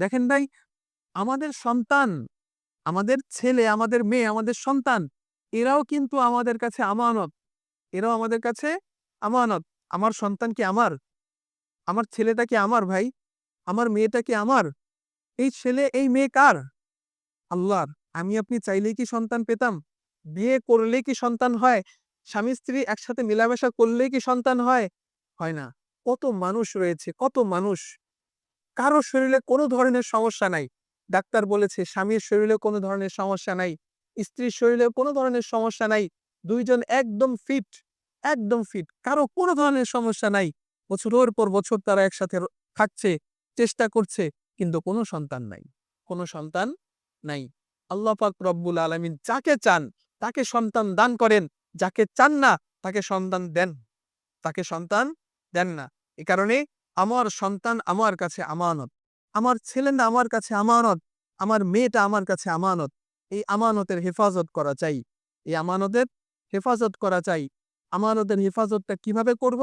দেখেন ভাই, আমাদের সন্তান, আমাদের ছেলে, আমাদের মেয়ে, আমাদের সন্তান, এরাও কিন্তু আমাদের কাছে আমানত। এরাও আমাদের কাছে আমানত। আমার সন্তান কি আমার? আমার ছেলেটা কি আমার ভাই? আমার মেয়েটা কি আমার? এই ছেলে, এই মেয়ে কার? আল্লাহর। আমি আপনি চাইলেই কি সন্তান পেতাম? বিয়ে করলেই কি সন্তান হয়? স্বামী, স্ত্রী একসাথে মেলামেশা করলেই কি সন্তান হয়? হয় না। কত মানুষ রয়েছে, কত মানুষ কারও শরীরে কোনো ধরনের সমস্যা নাই। ডাক্তার বলেছে, স্বামীর শরীরে কোনো ধরনের সমস্যা নাই, স্ত্রীর শরীরে কোনো ধরনের সমস্যা নাই, দুইজন একদম ফিট একদম ফিট কারও কোনো ধরনের সমস্যা নাই। বছরের পর বছর তারা একসাথে থাকছে, চেষ্টা করছে, কিন্তু কোনো সন্তান নাই, কোনো সন্তান নাই। আল্লাহ পাক রব্বুল আলামিন যাকে চান, তাকে সন্তান দান করেন, যাকে চান না, তাকে সন্তান দেন, তাকে সন্তান দেন না। এ কারণে আমার সন্তান আমার কাছে আমানত। আমার ছেলে না আমার কাছে আমানত, আমার মেয়েটা আমার কাছে আমানত। এই আমানতের হেফাজত করা চাই। এই আমানতের হেফাজত করা চাই। আমানতের হেফাজতটা কীভাবে করব?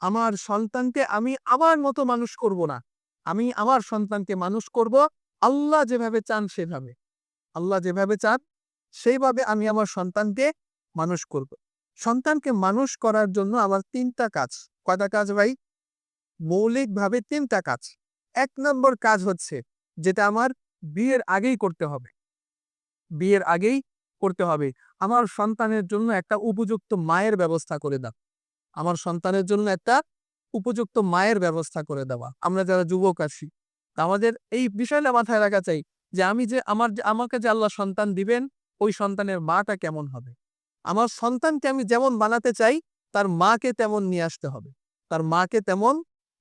আমার সন্তানকে আমি আমার মতো মানুষ করব না। আমি আমার সন্তানকে মানুষ করব, আল্লাহ যেভাবে চান সেভাবে। আল্লাহ যেভাবে চান, সেইভাবে আমি আমার সন্তানকে মানুষ করব। সন্তানকে মানুষ করার জন্য আমার তিনটা কাজ। কয়টা কাজ ভাই? মৌলিকভাবে তিনটা কাজ। এক নম্বর কাজ হচ্ছে যেটা আমার বিয়ের আগেই করতে হবে। বিয়ের আগেই করতে হবে। আমার সন্তানের জন্য একটা উপযুক্ত মায়ের ব্যবস্থা করে দাও। আমার সন্তানের জন্য একটা উপযুক্ত মায়ের ব্যবস্থা করে দেওয়া আমরা যারা যুবক আছি আমাদের এই বিষয়টা মাথায় রাখা চাই যে আমি যে আমার আমাকে যে আল্লাহ সন্তান দিবেন, ওই সন্তানের মাটা কেমন হবে? আমার সন্তানকে আমি যেমন বানাতে চাই, তার মাকে তেমন নিয়ে আসতে হবে। তার মাকে তেমন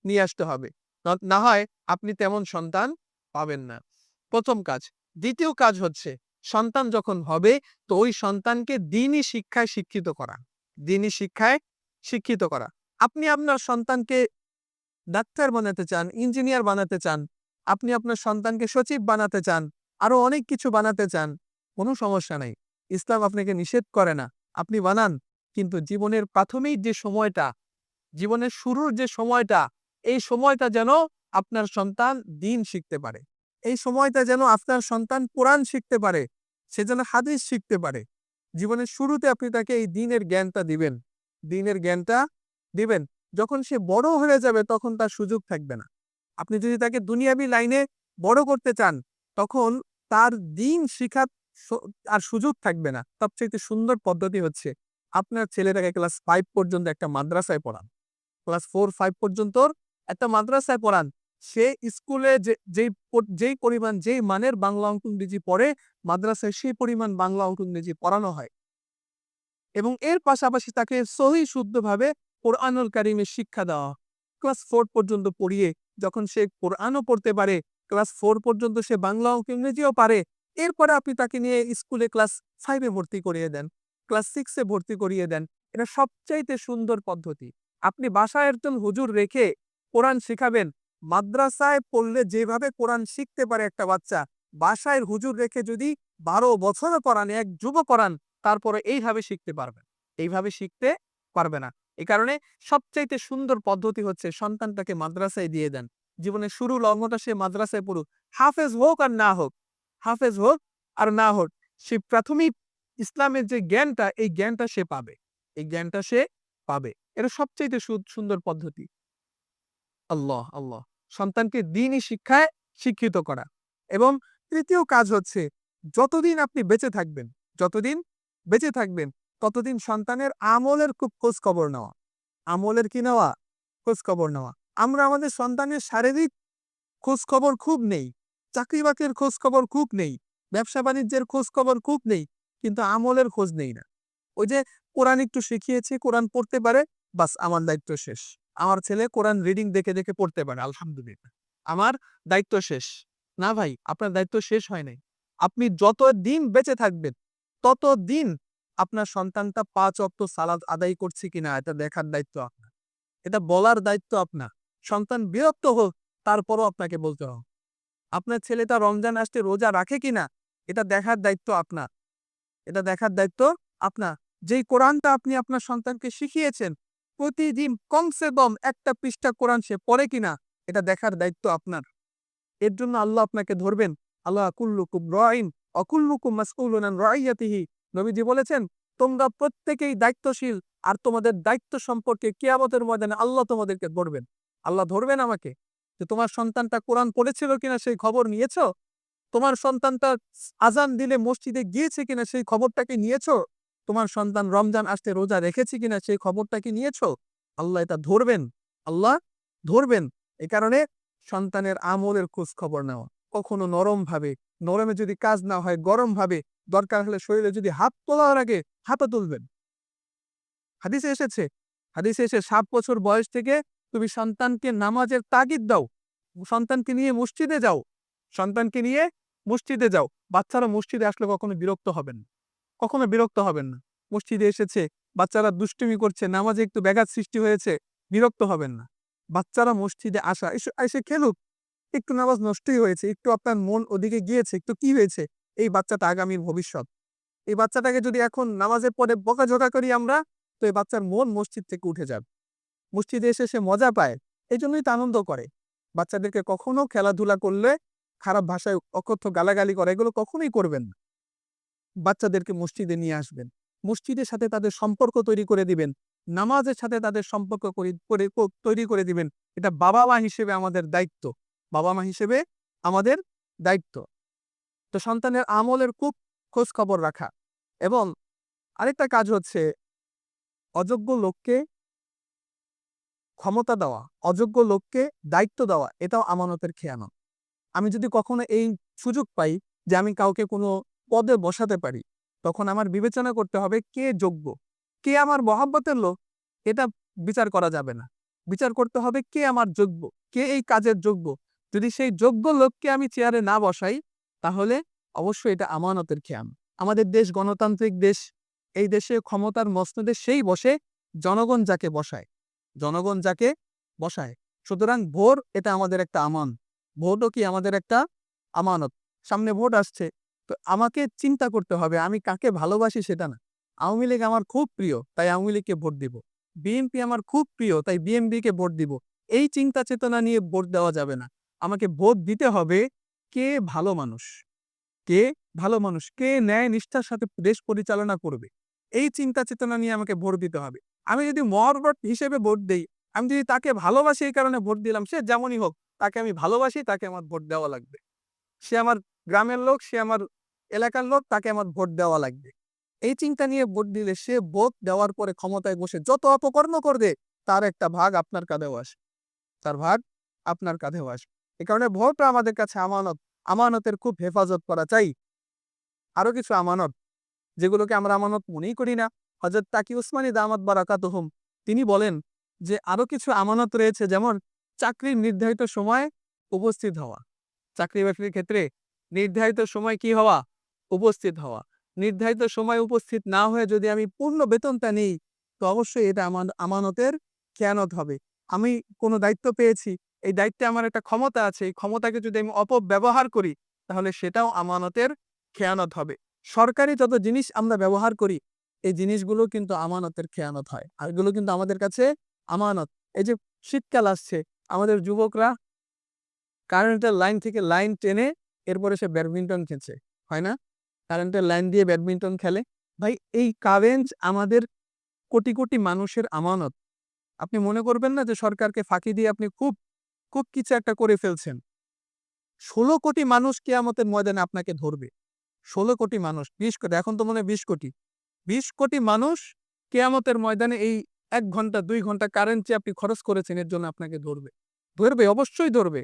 নিয়ে আসতে হবে। না- হয় আপনি তেমন সন্তান পাবেন না। প্রথম কাজ। দ্বিতীয় কাজ হচ্ছে, সন্তান যখন হবে, তো ওই সন্তানকে দিনই শিক্ষায় শিক্ষিত করা। দিনই শিক্ষায় শিক্ষিত করা। আপনি আপনার সন্তানকে ডাক্তার বানাতে চান, ইঞ্জিনিয়ার বানাতে চান, আপনি আপনার সন্তানকে সচিব বানাতে চান, আরও অনেক কিছু বানাতে চান, কোনো সমস্যা নাই। ইসলাম আপনাকে নিষেধ করে না। আপনি বানান, কিন্তু জীবনের প্রাথমিক যে সময়টা, জীবনের শুরুর যে সময়টা এই সময়টা যেন আপনার সন্তান দিন শিখতে পারে। এই সময়টা যেন আপনার সন্তান কোরআন শিখতে পারে, সে যেন হাদিস শিখতে পারে। জীবনের শুরুতে আপনি তাকে এই দিনের জ্ঞানটা দিবেন। দিনের জ্ঞানটা দিবেন। যখন সে বড় হয়ে যাবে তখন তার সুযোগ থাকবে না। আপনি যদি তাকে দুনিয়াবি লাইনে বড় করতে চান, তখন তার দিন শিখার আর সুযোগ থাকবে না। সবচেয়ে সুন্দর পদ্ধতি হচ্ছে আপনার ছেলেটাকে ক্লাস ফাইভ পর্যন্ত একটা মাদ্রাসায় পড়ান। ক্লাস ফোর ফাইভ পর্যন্ত একটা মাদ্রাসায় পড়ান। সে স্কুলে যেই যেই পরিমাণ, যেই মানের বাংলা অঙ্ক ইংরেজি পড়ে, মাদ্রাসায় সেই পরিমাণ বাংলা অঙ্ক ইংরেজি পড়ানো হয়। এবং এর পাশাপাশি তাকে সহি শুদ্ধভাবে কোরআনুল কারিমের শিক্ষা দেওয়া ক্লাস ফোর পর্যন্ত পড়িয়ে যখন সে কোরআনও পড়তে পারে, ক্লাস ফোর পর্যন্ত সে বাংলা অঙ্ক ইংরেজিও পারে, এরপরে আপনি তাকে নিয়ে স্কুলে ক্লাস ফাইভে ভর্তি করিয়ে দেন, ক্লাস সিক্সে ভর্তি করিয়ে দেন। এটা সবচাইতে সুন্দর পদ্ধতি। আপনি বাসায় একজন হুজুর রেখে কোরআন শিখাবেন। মাদ্রাসায় পড়লে যেভাবে কোরআন শিখতে পারে একটা বাচ্চা, বাসায় হুজুর রেখে যদি বারো বছরও করান এক যুব করান তারপরে এইভাবে শিখতে পারবেন এইভাবে শিখতে পারবে না। এ কারণে সবচাইতে সুন্দর পদ্ধতি হচ্ছে সন্তানটাকে মাদ্রাসায় দিয়ে দেন। জীবনের শুরু লগ্নটা সে মাদ্রাসায় পড়ুক। হাফেজ হোক আর না হোক, হাফেজ হোক আর না হোক, সে প্রাথমিক ইসলামের যে জ্ঞানটা, এই জ্ঞানটা সে পাবে। এই জ্ঞানটা সে পাবে। এটা সবচাইতে সুন্দর পদ্ধতি। আল্লাহ আল্লাহ। সন্তানকে দিনই শিক্ষায় শিক্ষিত করা। এবং তৃতীয় কাজ হচ্ছে যতদিন আপনি বেঁচে থাকবেন, যতদিন বেঁচে থাকবেন, ততদিন সন্তানের আমলের খুব খোঁজ খবর নেওয়া। আমলের কি নেওয়া? খোঁজ খবর নেওয়া। আমরা আমাদের সন্তানের শারীরিক খোঁজ খবর খুব নেই, চাকরি বাকরির খোঁজ খবর খুব নেই, ব্যবসা বাণিজ্যের খোঁজ খবর খুব নেই, কিন্তু আমলের খোঁজ নেই না। ওই যে কোরআন একটু শিখিয়েছে, কোরআন পড়তে পারে, বাস আমার দায়িত্ব শেষ। আমার ছেলে কোরআন রিডিং দেখে দেখে পড়তে পারে, আলহামদুলিল্লাহ। আমার দায়িত্ব শেষ। না ভাই, আপনার দায়িত্ব শেষ হয় নাই। আপনি যত দিন বেঁচে থাকবেন তত দিন আপনার সন্তানটা পাঁচ অক্ট সালাদ আদায় করছে কিনা, এটা দেখার দায়িত্ব আপনার। এটা বলার দায়িত্ব আপনার। সন্তান বিরক্ত হোক, তারপরও আপনাকে বলতে হবে। আপনার ছেলেটা রমজান আসতে রোজা রাখে কিনা, এটা দেখার দায়িত্ব আপনার। এটা দেখার দায়িত্ব আপনার। যেই কোরআনটা আপনি আপনার সন্তানকে শিখিয়েছেন প্রতিদিন কমসে কম একটা পৃষ্ঠা কোরআন সে পড়ে কিনা, এটা দেখার দায়িত্ব আপনার। এর জন্য আল্লাহ আপনাকে ধরবেন, আল্লাহ কুল্লুকুম রাইন, অকুল্লুকুম মাসকুলুন রাইয়াতিহি। নবীজি বলেছেন, তোমরা প্রত্যেকেই দায়িত্বশীল, আর তোমাদের দায়িত্ব সম্পর্কে কিয়ামতের ময়দানে আল্লাহ তোমাদেরকে ধরবেন। আল্লাহ ধরবেন আমাকে, যে তোমার সন্তানটা কোরআন পড়েছিল কিনা সেই খবর নিয়েছো? তোমার সন্তানটা আজান দিলে মসজিদে গিয়েছে কিনা সেই খবরটাকে নিয়েছো? তোমার সন্তান রমজান আসতে রোজা রেখেছে কিনা সেই খবরটা কি নিয়েছ? আল্লাহ এটা ধরবেন। আল্লাহ ধরবেন। এ কারণে সন্তানের আমলের খোঁজ খবর নেওয়া। কখনো নরম ভাবে, নরমে যদি কাজ না হয়, গরম ভাবে, দরকার হলে শরীরে যদি হাত তোলার আগে হাতে তুলবেন। হাদিসে এসেছে, হাদিসে এসে সাত বছর বয়স থেকে তুমি সন্তানকে নামাজের তাগিদ দাও। সন্তানকে নিয়ে মসজিদে যাও। সন্তানকে নিয়ে মসজিদে যাও। বাচ্চারা মসজিদে আসলে কখনো বিরক্ত হবেন কখনো বিরক্ত হবেন না। মসজিদে এসেছে, বাচ্চারা দুষ্টুমি করছে, নামাজে একটু ব্যাঘাত সৃষ্টি হয়েছে, বিরক্ত হবেন না। বাচ্চারা মসজিদে আসা, এসে খেলুক। একটু নামাজ নষ্টই হয়েছে, একটু আপনার মন ওদিকে গিয়েছে, একটু কি হয়েছে? এই বাচ্চাটা আগামীর ভবিষ্যৎ। এই বাচ্চাটাকে যদি এখন নামাজের পরে বকাঝকা করি আমরা, তো এই বাচ্চার মন মসজিদ থেকে উঠে যাবে। মসজিদে এসে সে মজা পায় এই জন্যই তো আনন্দ করে। বাচ্চাদেরকে কখনো খেলাধুলা করলে খারাপ ভাষায় অকথ্য গালাগালি করে, এগুলো কখনোই করবেন না। বাচ্চাদেরকে মসজিদে নিয়ে আসবেন। মসজিদের সাথে তাদের সম্পর্ক তৈরি করে দিবেন। নামাজের সাথে তাদের সম্পর্ক তৈরি করে দিবেন। এটা বাবা মা হিসেবে আমাদের দায়িত্ব। বাবা মা হিসেবে আমাদের দায়িত্ব। তো সন্তানের আমলের খুব খোঁজ খবর রাখা। এবং আরেকটা কাজ হচ্ছে অযোগ্য লোককে ক্ষমতা দেওয়া, অযোগ্য লোককে দায়িত্ব দেওয়া, এটাও আমানতের খেয়ানত। আমি যদি কখনো এই সুযোগ পাই যে আমি কাউকে কোনো পদে বসাতে পারি। তখন আমার বিবেচনা করতে হবে কে যোগ্য? কে আমার মহাব্বতের লোক? এটা বিচার করা যাবে না। বিচার করতে হবে কে আমার যোগ্য? কে এই কাজের যোগ্য? যদি সেই যোগ্য লোককে আমি চেয়ারে না বসাই, তাহলে অবশ্যই এটা আমানতের খেয়াম। আমাদের দেশ গণতান্ত্রিক দেশ। এই দেশে ক্ষমতার মসনদে সেই বসে জনগণ যাকে বসায়, জনগণ যাকে বসায়। সুতরাং ভোট এটা আমাদের একটা আমান। ভোটও কি আমাদের একটা আমানত? সামনে ভোট আসছে। তো আমাকে চিন্তা করতে হবে, আমি কাকে ভালোবাসি সেটা না। আওয়ামী লীগ আমার খুব প্রিয়, তাই আওয়ামী লীগকে ভোট দিব। বিএনপি আমার খুব প্রিয়, তাই বিএনপি কে ভোট দিব। এই চিন্তা চেতনা নিয়ে ভোট দেওয়া যাবে না। আমাকে ভোট দিতে হবে কে ভালো মানুষ? কে ভালো মানুষ? কে ন্যায় নিষ্ঠার সাথে দেশ পরিচালনা করবে? এই চিন্তা চেতনা নিয়ে আমাকে ভোট দিতে হবে। আমি যদি মহরবট হিসেবে ভোট দেই, আমি যদি তাকে ভালোবাসি এই কারণে ভোট দিলাম, সে যেমনই হোক, তাকে আমি ভালোবাসি, তাকে আমার ভোট দেওয়া লাগবে। সে আমার গ্রামের লোক, সে আমার এলাকার লোক, তাকে আমার ভোট দেওয়া লাগবে। এই চিন্তা নিয়ে ভোট দিলে সে ভোট দেওয়ার পরে ক্ষমতায় বসে যত অপকর্ম করবে, তার একটা ভাগ আপনার কাঁধেও আসে তার ভাগ আপনার কাঁধেও আসে এ কারণে ভোটটা আমাদের কাছে আমানত। আমানতের খুব হেফাজত করা চাই। আরও কিছু আমানত, যেগুলোকে আমরা আমানত মনেই করি না। হজরত তাকি উসমানী দামাত বারাকাতুহুম, তিনি বলেন যে আরও কিছু আমানত রয়েছে যেমন চাকরির নির্ধারিত সময় উপস্থিত হওয়া। চাকরি বাকরির ক্ষেত্রে নির্ধারিত সময় কি হওয়া? উপস্থিত হওয়া। নির্ধারিত সময় উপস্থিত না হয়ে যদি আমি পূর্ণ বেতনটা নিই, তো অবশ্যই এটা আমার আমানতের খেয়ানত হবে। আমি কোনো দায়িত্ব পেয়েছি, এই দায়িত্বে আমার একটা ক্ষমতা আছে, এই ক্ষমতাকে যদি আমি অপব্যবহার করি, তাহলে সেটাও আমানতের খেয়ানত হবে। সরকারি যত জিনিস আমরা ব্যবহার করি, এই জিনিসগুলো কিন্তু আমানতের খেয়ানত হয়, আর এগুলো কিন্তু আমাদের কাছে আমানত। এই যে শীতকাল আসছে, আমাদের যুবকরা কারেন্টের লাইন থেকে লাইন টেনে এরপরে সে ব্যাডমিন্টন খেলছে, হয় না? কারেন্টের লাইন দিয়ে ব্যাডমিন্টন খেলে। ভাই, এই কারেন্ট আমাদের কোটি কোটি মানুষের আমানত। আপনি মনে করবেন না যে সরকারকে ফাঁকি দিয়ে আপনি খুব খুব কিছু একটা করে ফেলছেন। ষোলো কোটি মানুষ কেয়ামতের ময়দানে আপনাকে ধরবে। ষোলো কোটি মানুষ, বিশ কোটি, এখন তো মনে হয় বিশ কোটি। বিশ কোটি মানুষ কেয়ামতের ময়দানে এই এক ঘণ্টা, দুই ঘণ্টা কারেন্ট যে আপনি খরচ করেছেন, এর জন্য আপনাকে ধরবে। ধরবে, অবশ্যই ধরবে।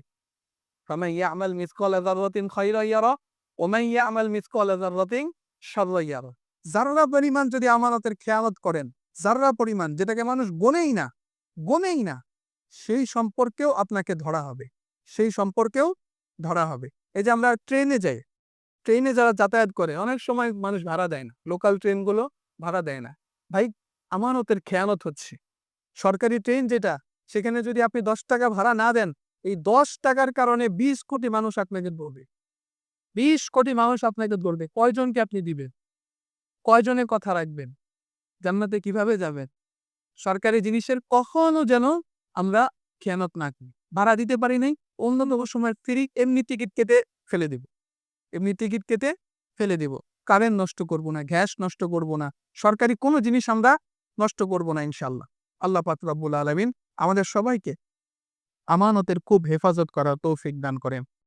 ইয়ামাল মিসকালা যাররাতিন খায়রা ইয়ারা ওয়া মান ইয়ামাল মিসকালা যাররাতিন শাররা ইয়ারা যাররা পরিমাণ যদি আমানতের খেয়ালত করেন যাররা পরিমাণ যেটাকে মানুষ গোনেই না গোনেই না, সেই সম্পর্কেও আপনাকে ধরা হবে, সেই সম্পর্কেও ধরা হবে। এই যে আমরা ট্রেনে যাই, ট্রেনে যারা যাতায়াত করে, অনেক সময় মানুষ ভাড়া দেয় না, লোকাল ট্রেনগুলো ভাড়া দেয় না। ভাই, আমানতের খেয়ানত হচ্ছে। সরকারি ট্রেন যেটা, সেখানে যদি আপনি দশ টাকা ভাড়া না দেন এই দশ টাকার কারণে বিশ কোটি মানুষ আপনাকে ধরবে। বিশ কোটি মানুষ আপনাকে ধরবে। কয়জনকে আপনি দিবেন? কয়জনের কথা রাখবেন? জান্নাতে কীভাবে যাবেন? সরকারি জিনিসের কখনো যেন আমরা খেয়ানত না করি। ভাড়া দিতে পারি নাই অন্যতম সময় ফ্রি এমনি টিকিট কেটে ফেলে দিব। এমনি টিকিট কেটে ফেলে দিব। কারেন্ট নষ্ট করব না গ্যাস নষ্ট করব না, সরকারি কোনো জিনিস আমরা নষ্ট করব না ইনশাল্লাহ আল্লাহ পাক রব্বুল আলমিন আমাদের সবাইকে আমানতের খুব হেফাজত করার তৌফিক দান করেন।